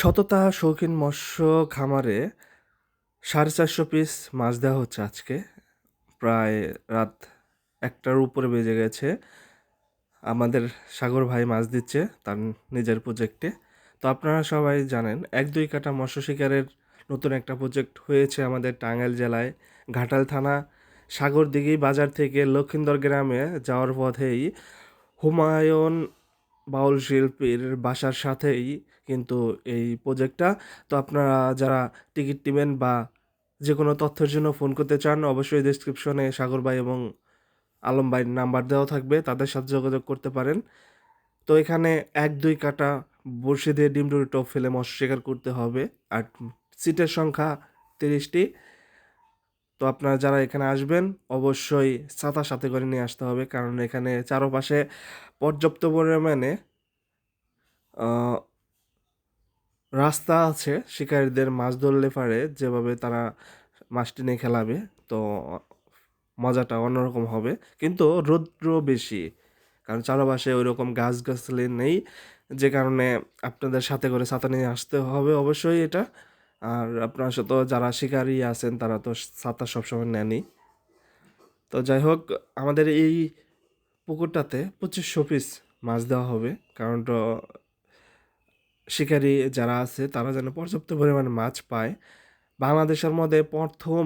সততা, শৌখিন মৎস্য খামারে সাড়ে চারশো পিস মাছ দেওয়া হচ্ছে আজকে। প্রায় রাত একটার উপরে বেজে গেছে। আমাদের সাগর ভাই মাছ দিচ্ছে তার নিজের প্রজেক্টে তো আপনারা সবাই জানেন, এক দুই কাটা মৎস্য শিকারের নতুন একটা প্রজেক্ট হয়েছে আমাদের টাঙ্গাইল জেলায়। ঘাটাল থানা সাগরদিঘি বাজার থেকে লক্ষিন্দর গ্রামে যাওয়ার পথেই হুমায়ুন বাউল শিল্পীর বাসার সাথেই কিন্তু এই প্রজেক্টটা তো আপনারা যারা টিকিট নেবেন বা যে কোনো তথ্যের জন্য ফোন করতে চান, অবশ্যই ডিসক্রিপশনে সাগর ভাই এবং আলম ভাইয়ের নাম্বার দেওয়া থাকবে, তাদের সাথে যোগাযোগ করতে পারেন। তো এখানে এক, দুই কাটা বড়শি দিয়ে ডিম ডুরি টপ ফেলে মৎস্য করতে হবে। আর সিটের সংখ্যা তিরিশটি। তো আপনারা যারা এখানে আসবেন, অবশ্যই ছাতা সাথে করে নিয়ে আসতে হবে। কারণ এখানে চারপাশে পর্যাপ্ত পরিমাণে রাস্তা আছে। শিকারীদের মাছ ধরলে পারে, যেভাবে তারা মাছটি নিয়ে খেলাবে। তো মজাটা অন্যরকম হবে। কিন্তু রৌদ্র বেশি, কারণ চারপাশে ওই রকম গাছ গাছালি নেই। যে কারণে আপনাদের সাথে করে ছাতা নিয়ে আসতে হবে অবশ্যই এটা। আর আপনার সাথে যারা শিকারী আছেন, তারা তো ছাতা সবসময় নেনই। তো যাই হোক, আমাদের এই পুকুরটাতে পঁচিশশো পিস মাছ দেওয়া হবে। কারণ তো শিকারী যারা আছে, তারা যেন পর্যাপ্ত পরিমাণে মাছ পায়। বাংলাদেশের মধ্যে প্রথম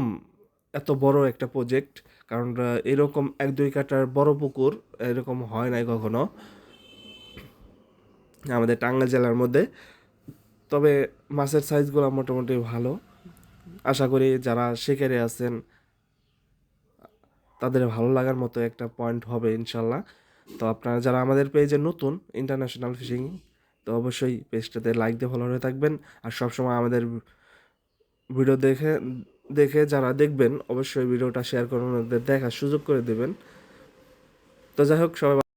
এত বড় একটা প্রজেক্ট কারণ এরকম এক দুই কাটার বড় পুকুর এরকম হয় নাই কখনো। আমাদের টাঙ্গাইল জেলার মধ্যে তবে মাছের সাইজগুলো মোটামুটি ভালো। আশা করি যারা শিকারে আছেন, তাদের ভালো লাগার মতো একটা পয়েন্ট হবে ইনশাল্লাহ। তো আপনারা যারা আমাদের পেজে নতুন ইন্টারন্যাশনাল ফিশিং তো অবশ্যই পেজটাতে লাইক দিয়ে ফলো হয়ে থাকবেন। আর সবসময় আমাদের ভিডিও দেখে দেখে যারা দেখবেন, অবশ্যই ভিডিওটা শেয়ার করে ওনাদের দেখার সুযোগ করে দেবেন। তো যাই হোক, সবাই